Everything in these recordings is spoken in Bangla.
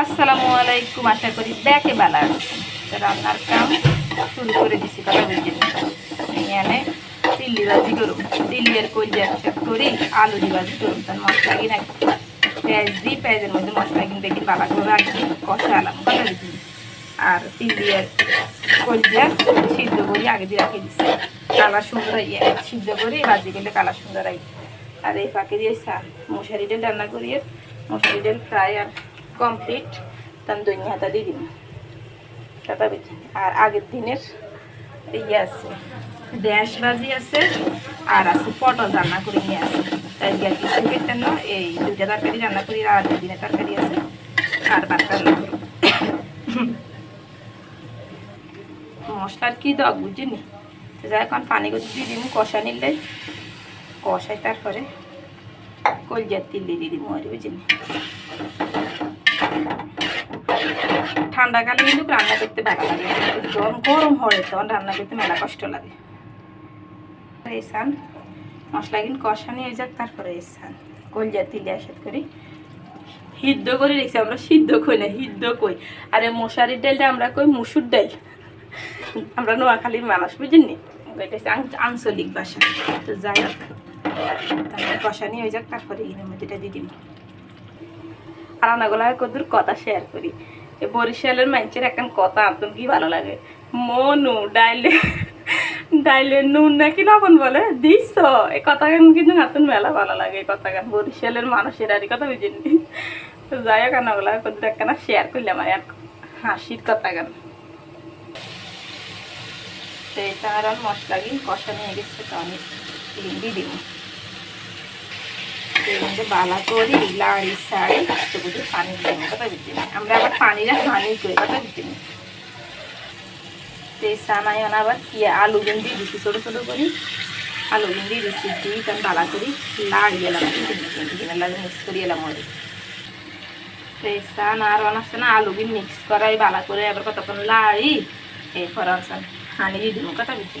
আসসালামু আলাইকুম, আশা করি দেখে বেলা রান্নার কাম শুরু করে দিছি কথা বুঝি এখানে তিল্লি ভাজি করুম। তিল্লি আর কলজি করি, আলু দি ভাজি করুম। তার মশলা কিনে পেঁয়াজ দিই, পেঁয়াজের মধ্যে মশলা কিনতে কিনে বালা করে রাখি কষালাম কথা বুঝি আর তিল্লি আর কলজা সিদ্ধ করি, আগে দিয়ে রাখি দিছি। কালার সুন্দর ইয়ে সিদ্ধ করি, ভাজি গেলে কালার সুন্দর হয় আর এই ফাঁকে দিয়ে সার মশারি ডাল রান্না করি মশারি ডাল ফ্রাই আর কমপ্লিট তার দই হাতা দিয়ে দিন কাটা বেশি আর আগের দিনের ইয়ে আছে, দেশ ভাজি আছে, আর আছে পটল রান্না করে নিয়ে আছে। তাই দিয়ে কিছু কেটে না, এই দুইটা তরকারি রান্না করি, আর দিনের তরকারি আছে, আর ভাত রান্না করি। মশলার কি দক বুঝিনি? যাই এখন পানি করে দিয়ে দিব, কষা নিলে, কষাই তারপরে কলজার দিয়ে দিয়ে দিব আর ঠান্ডাকালে কিন্তু রান্না করতে ভালো লাগে গরম হয় তখন রান্না করতে মেলা কষ্ট লাগে এসান মশলা কিন্তু যাক তারপরে এসান তিলে আসাদ করি সিদ্ধ করে রেখেছি আমরা সিদ্ধ কই না সিদ্ধ কই আর মশারির ডালটা আমরা কই মুসুর ডাল আমরা নোয়াখালীর মানুষ বুঝিনি এটা আঞ্চলিক ভাষা তো যাই হোক কষানি হয়ে যাক তারপরে দিয়ে দিব। আর কদুর কথা শেয়ার করি। বরিশালের মানুষের এখন কথা আপনার কি ভালো লাগে? মনু, ডাইলে ডাইলে নুন নাকি লবণ বলে? দিস এই কথা গান কিন্তু মেলা ভালো লাগে এই কথা গান বরিশালের মানুষের আর কথা যাই হোক রান্নাগুলো কদুর একখানা শেয়ার করলাম আর হাসির কথা গান এটা আর মশলা কষা নিয়ে গেছে, তো আমি দিয়ে দিব। মধ্যে বালা করি, লাড়ি সাড়ি বুঝি পানি দিয়ে কথা বুঝি আমরা আবার পানিটা হানি করি কথা বুঝি তো সানাই আবার কি, আলু গুন্ডি দিচ্ছি ছোটো ছোটো করি। আলু গুন্ডি দিচ্ছি দিই তখন বালা করি, লাড়ি এলাম মিক্স করি এলাম ওই তো সান আর অনাচ্ছে না আলু গুন মিক্স করাই বালা করে আবার কতক্ষণ লাড়ি, এরপর আনসান হানি দিয়ে দিব, কথা বুঝি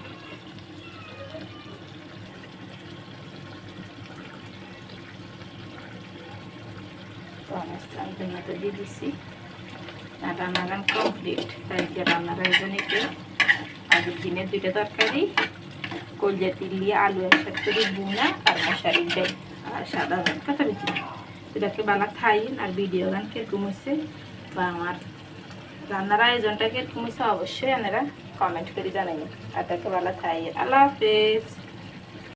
দিয়ে দিছি আর রান্নাগান কমপ্লিট তাই যে রান্নার আয়োজন একটু আগের দিনের দুইটা তরকারি কলজা তিল দিয়ে আলু একসাথে করে বুনা আর মশারির ডাল আর সাদা ভাত কথা বেশি এটাকে বালা খাইন আর ভিডিও গান কীরকম হয়েছে বা আমার রান্নার আয়োজনটা কীরকম অবশ্যই আপনারা কমেন্ট করে জানাবেন আর বালা খাইয়ে আল্লাহ হাফেজ